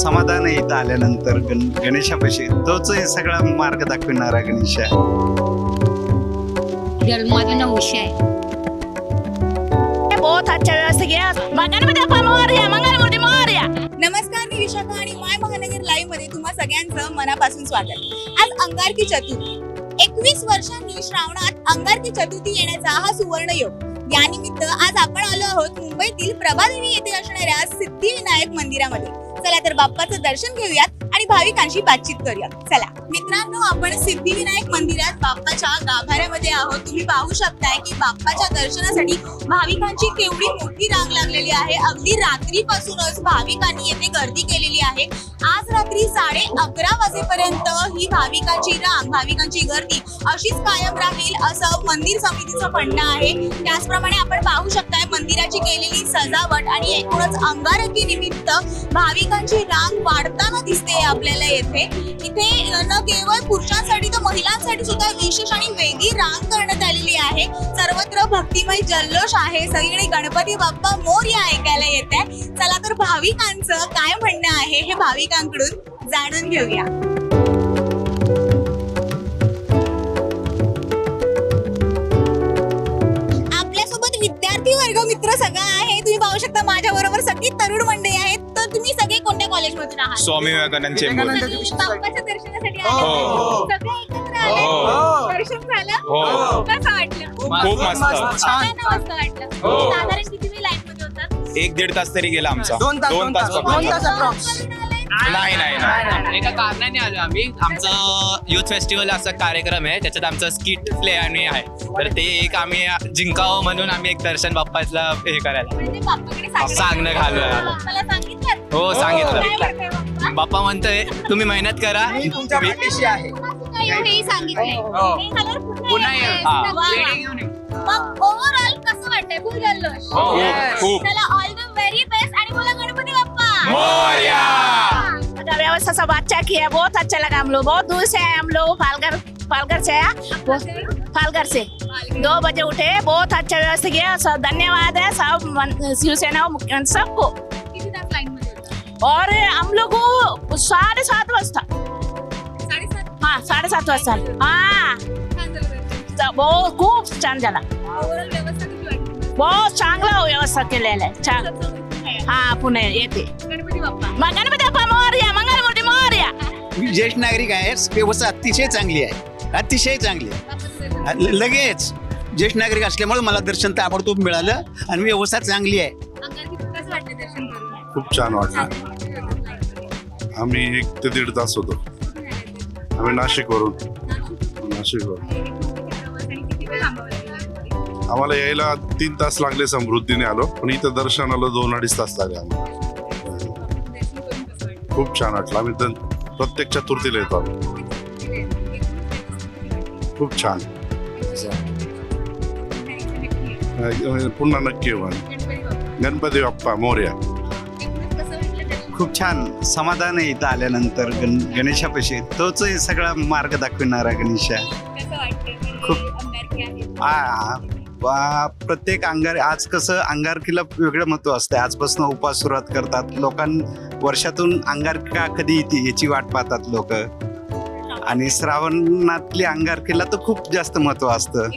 समाधान आहे इथं आल्यानंतर गण गणेशापाशी. तोच हे सगळा मार्ग दाखविणारा गणेश आहे. बहुत अच्छा व्यवस्था किया गणपती बाप्पा मोरया मंगलमूर्ती मोरया. नमस्कार मी विशाखा आणि माय महानगर लाईव्हमध्ये तुम्हा सगळ्यांचं मनापासून स्वागत. आज अंगारकी चतुर्थी. एकवीस वर्षांनी श्रावणात अंगारकी चतुर्थी येण्याचा हा सुवर्ण योग. यानिमित्त आज आपण आलो आहोत मुंबईतील प्रभादेवी येथे असणाऱ्या सिद्धिविनायक मंदिरामध्ये. चला तर बाप्पाचं दर्शन घेऊयात आणि भाविकांशी बातचीत करूयात. चला. मित्रांनो आपण सिद्धिविनायक मंदिरात बाप्पाच्या गाभाऱ्यामध्ये आहोत. तुम्ही पाहू शकताय की बाप्पाच्या दर्शनासाठी भाविकांची केवढी मोठी रांग लागलेली आहे. अगदी रात्रीपासूनच भाविकांनी येथे गर्दी केलेली आहे. आज रात्री साडे अकरा वाजेपर्यंत ही भाविकांची रांग भाविकांची गर्दी अशीच कायम राहील असं मंदिर समितीचं म्हणणं आहे. त्याचप्रमाणे आपण पाहू शकताय मंदिराची केलेली सजावट आणि एकूणच अंगारकी निमित्त भाविक भाविकांची रांग वाढताना दिसते आपल्याला येथे. इथे न केवळ पुरुषांसाठी तर महिलांसाठी सुद्धा विशेष आणि वेगळी रांग करण्यात आलेली आहे. सर्वत्र भक्तिमय जल्लोष आहे. सगळीकडे गणपती बाप्पा मोर्या ऐकायला येत आहे चला तर भाविकांचं काय म्हणणं आहे हे भाविकांकडून जाणून घेऊया. स्वामी विवेकानंद चेंबूर सगळे बाप्पाच्या दर्शनासाठी हो. आले सगळे एकत्र आले. हो. दर्शन झालं. हो. कसं वाटलं. खूप मस्त. काय नाव असं वाटलं. हो. साधारण किती वेळ लाईन मध्ये होतात एक दीड तास तरी गेला आमचा. दोन तास, दोन तास, पकडला. दोन तास. करून आलाय? नाही नाही नाही. एका कारणाने आलो आम्ही. आमचं युथ फेस्टिवल असा कार्यक्रम आहे. त्याच्यात आमचं स्किट प्ले आणि आहे. तर ते एक आम्ही जिंकावं म्हणून आम्ही एक दर्शन बाप्पाचं हे करायला. म्हणजे बाप्पाकडे. सांगणं घालूया. बाप्पाला सांगितलं. हो सांगितलं. म्हणतोय बाप्पा? म्हणतोय तुम्ही मेहनत करा. मी तुमच्या पाठीशी आहे. हो. हे पुन्हा ये. हा. मग ओव्हरऑल कसं वाटतंय? हो, Yes. खूप. चला ऑल द व्हेरी बेस्ट आणि बोला गणपती बाप्पा. मोरया. अच्छा व्यवस्था सब अच्छा किया. बहुत अच्छा लगा हम लोग. बहुत दूर से आए हम लोग. फालगर फालगर से आया फालगर से. दो बजे उठे. बहुत अच्छा व्यवस्था किया. सब धन्यवाद है. सब मन- शिवसेना मुख्यमंत्री सबको. और हम लोग को साढ़े सात वाजता. साडेसात हाँ साढ़े सात वाजता. हाँ. बहुत खूप छान झाला. बहुत चांगला व्यवस्था केलेला आहे. छान. हा पुणे येते. गणपती बाप्पा मग गणपती बाप्पा मोरया मंगलमूर्ती मोरया मी ज्येष्ठ नागरिक आहे व्यवस्था अतिशय चांगली आहे. अतिशय चांगली आहे. लगेच. ज्येष्ठ नागरिक असल्यामुळे मला दर्शन ताबडतोब मिळालं आणि व्यवस्था चांगली आहे. कसं वाटलं दर्शन करून. खूप छान वाटलं. आम्ही एक ते दीड तास होतो. आम्ही नाशिकवरून. नाशिकवरून. आम्हाला यायला तीन तास लागले समृद्धीने आलो पण इथं दर्शनाला दोन अडीच तास लागले आम्हाला. खूप छान वाटलं. आम्ही तर प्रत्येक चतुर्थीला येतो आम्ही. खूप छान. पुन्हा नक्की गणपती बाप्पा मोर्या. खूप छान समाधान आहे इथं आल्यानंतर गण गणेशापाशी. तोच हे सगळा मार्ग दाखविणारा गणेश आहे. खूप आ- आ- प्रत्येक अंगार आज कसं अंगारकीला वेगळं महत्त्व असतं आजपासून उपास सुरुवात करतात. लोकां वर्षातून अंगारका कधी येते याची वाट पाहतात लोक. आणि श्रावणातली अंगारकीला तर खूप जास्त महत्त्व असतं.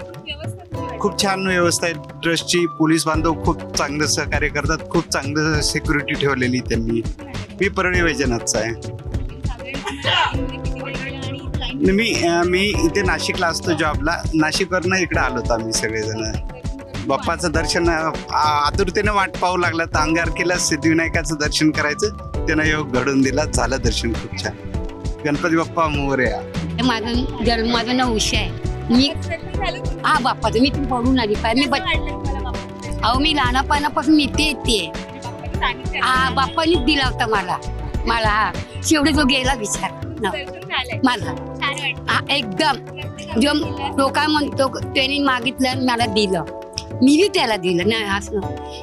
खूप छान व्यवस्था आहे. ट्रस्टची पोलीस बांधव खूप चांगलं सहकार्य करतात. खूप चांगलं सिक्युरिटी ठेवलेली त्यांनी. मी परळी वैजनाथचा आहे मी मी इथे नाशिकला असतो जॉबला. नाशिकवरनं इकडे आलो होतो आम्ही सगळेजण. बाप्पाचं दर्शन आतुरतेने वाट पाहू लागला. तर अंगारकीला सिद्धिविनायकाचं दर्शन करायचं. त्यानं योग घडून दिला. झालं दर्शन खूप छान. गणपती बाप्पा मोर्या माझं जन्म माझं नाव नवशी आहे. मी हा बाप्पाचं मी पडून आली. पाहिजे मी अहो मी लहानपणापासून इथे येते. हा बाप्पानीच दिला होता मला. मला हा. शेवटी जो गेला विचार. न, मला. हा एकदम. जो तो काय म्हणतो त्याने मागितलं आणि मला दिलं. मी बी त्याला दिलं. नाही असं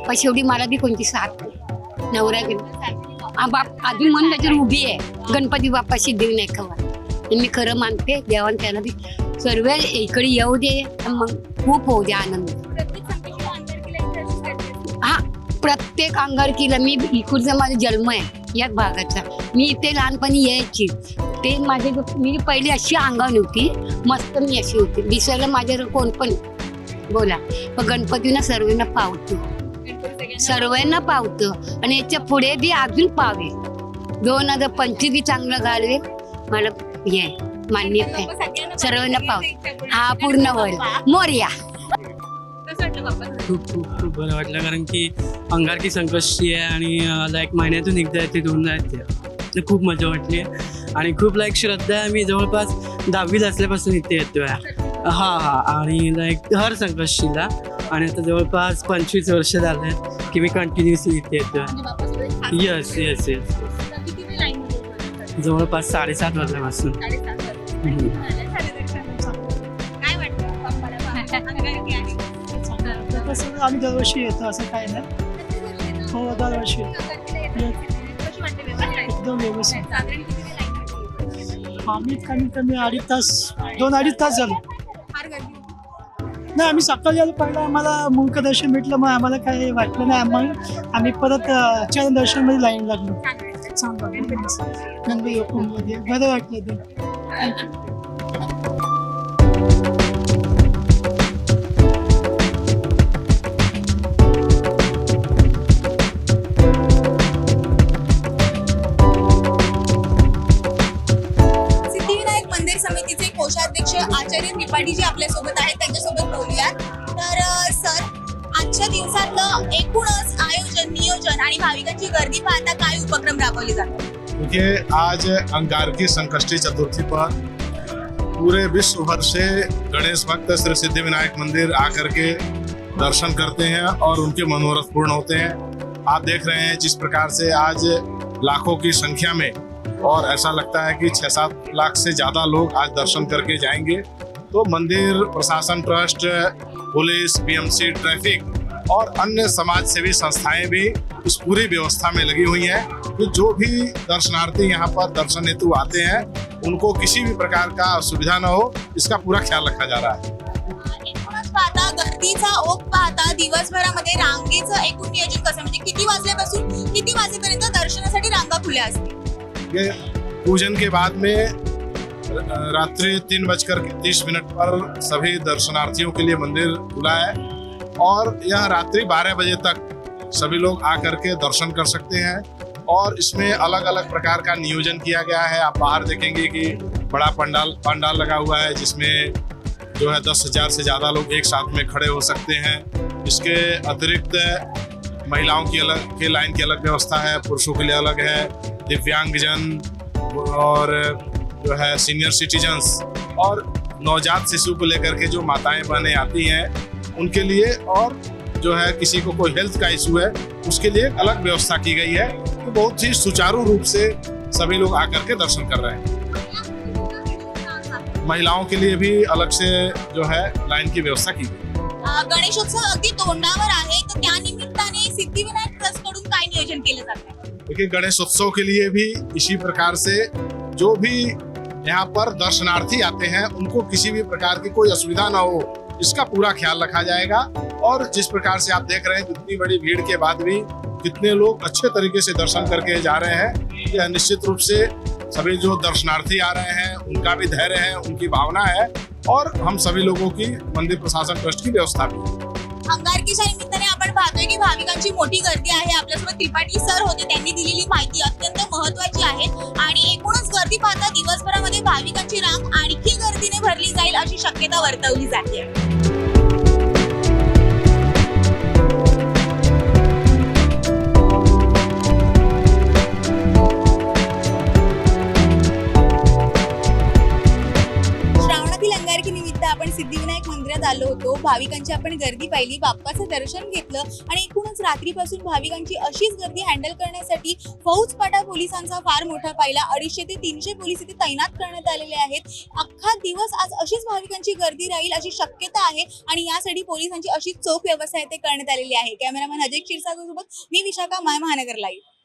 पण शेवटी मला बी कोणती साथ नाही. नवरा गेला हा बाप अजून मन त्याच्यावर उभी आहे. गणपती बाप्पा सिद्धिविनायकावर आणि मी खरं मानते. देवान त्याला बी सर्व इकडे येऊ दे. आणि मग खूप होऊ दे आनंद. प्रत्येक अंगारकीला मी इकडचा माझा जन्म आहे याच भागाचा. मी इथे लहानपणी यायची. ते माझे मी पहिली अशी अंगावर होती मस्त मी अशी होती. दिसायला माझ्यावर कोण पण बोला. पण गणपतीनं सर्वांना पावतो. सर्वांना पावतं. आणि याच्यापुढे बी अजून पावे. दोन हजार पंचवीस बी चांगलं घालवेल मला हे आहे, मान्यता आहे. सर्वांना पाव हा पूर्ण होईल. मोर्या. खूप खूप खूप बरं वाटलं कारण की अंगारकी संकष्टी आहे आणि लाईक महिन्यातून एकदा येते दोनदा येते तर खूप मजा वाटली. आणि खूप लाईक श्रद्धा आहे मी जवळपास दहावीला असल्यापासून इथे येतोय. हा हा. आणि लाईक हर संकष्टीला. आणि आता जवळपास पंचवीस वर्ष झाले आहेत की मी कंटिन्युअसली इथे येतोय. येस येस येस जवळपास साडेसात वाजल्यापासून. तसं आम्ही दरवर्षी येतो असं काय नाही. हो दरवर्षी एकदम व्यवस्थित. आम्ही कमीत कमी अडीच तास दोन अडीच तास झालो. नाही आम्ही सकाळी आलो पहिलं आम्हाला मुखदर्शन भेटलं मग आम्हाला काही वाटलं नाही. मग आम्ही परत चरण दर्शनमध्ये लाईन लागलो. चांगलं गणपती बरं वाटलं ते. थँक्यू त्रिपाठी जे आपल्यासोबत आहेत त्यांच्यासोबत बोलूयात. तर सर आजच्या दिवसातलं एकूणच आयोजन नियोजन आणि भाविकांची गर्दी पाहता काय उपक्रम राबवले जातात? देखिए आज अंगारकी संकष्टी चतुर्थी पर पूरे विश्व भर से गणेश भक्त श्री सिद्धि विनायक मंदिर आकर के दर्शन करते हैं और उनके मनोरथ पूर्ण होते हैं। आप देख रहे हैं जिस प्रकार से आज लाखों की संख्या में और ऐसा लगता है कि छः सात लाख से ज्यादा लोग आज दर्शन करके जाएंगे। तो मंदिर प्रशासन ट्रस्ट पुलिस बीएमसी ट्रैफिक और अन्य समाज सेवी संस्थाएं भी इस पूरी व्यवस्था में लगी हुई हैं। कि जो भी दर्शनार्थी यहाँ पर दर्शन हेतु आते हैं उनको किसी भी प्रकार का असुविधा न हो इसका पूरा ख्याल रखा जा रहा है। एकूणच पाहता गर्दीचा ओघ पाहता दिवसभरामध्ये रांगेचं एकूण नियोजन कसं? म्हणजे किती वाजल्यापासून किती वाजेपर्यंत दर्शनासाठी रांगा खुल्या असतील? पूजन के बाद में रात्रि तीन बजकर तीस मिनट पर सभी दर्शनार्थियों के लिए मंदिर खुला है और यह रात्रि बारह बजे तक सभी लोग आकर के दर्शन कर सकते हैं और इसमें अलग अलग प्रकार का नियोजन किया गया है। आप बाहर देखेंगे कि बड़ा पंडाल पंडाल लगा हुआ है, जिसमें जो है दस हज़ार से ज़्यादा लोग एक साथ में खड़े हो सकते हैं। इसके अतिरिक्त महिलाओं की अलग, के लाइन की अलग व्यवस्था है, पुरुषों के लिए अलग है, दिव्यांगजन और जो है सीनियर सिटीजन्स और नवजात शिशु को लेकर के जो माताएँ बहनें आती हैं उनके लिए और जो है किसी को कोई हेल्थ का इशू है उसके लिए अलग व्यवस्था की गई है। तो बहुत ही सुचारू रूप से सभी लोग आकर के दर्शन कर रहे हैं। महिलाओं के लिए भी अलग से जो है लाइन की व्यवस्था की गई। गणेशोत्सव अगदी तोंडावर आहे तर त्या निमित्ताने सिद्धिविनायक ट्रस्ट कडून काय नियोजन केलं जातं? देखिए गणेशोत्सव के लिए भी इसी प्रकार से जो भी यहाँ पर दर्शनार्थी आते हैं। उनको किसी भी प्रकार की कोई असुविधा ना हो, इसका पूरा ख्याल रखा जाएगा। और जिस प्रकार से आप देख रहे हैं इतनी बड़ी भीड़ के बाद भी कितने लोग अच्छे तरीके से दर्शन करके जा रहे हैं, यह निश्चित रूप से सभी जो दर्शनार्थी आ रहे हैं, उनका भी धैर्य है, उनकी भावना है। और हम सभी लोगों की मंदिर प्रशासन ट्रस्ट की व्यवस्था भी है। पाहतोय की भाविकांची मोठी गर्दी आहे. आपल्यासोबत त्रिपाठी सर होते. त्यांनी दिलेली माहिती अत्यंत महत्वाची आहे. आणि एकूणच गर्दी पाहता दिवसभरामध्ये भाविकांची रांग आणखी गर्दीने भरली जाईल अशी शक्यता वर्तवली जाते. भाविकांची आपण गर्दी पाहिली बाप्पाचं दर्शन घेतलं आणि एकूणच रात्रीपासून भाविकांची अशीच गर्दी हँडल करण्यासाठी फौजफाटा पोलिसांचा फार मोठा पाहिला अडीचशे ते तीनशे पोलीस इथे तैनात करण्यात आलेले आहेत. अख्खा दिवस आज अशीच भाविकांची गर्दी राहील अशी शक्यता आहे आणि यासाठी पोलिसांची अशी चोख व्यवस्था इथे करण्यात आलेली आहे. कॅमेरामॅन अजय क्षीरसागर सोबत मी विशाखा माय महानगर लाईव्ह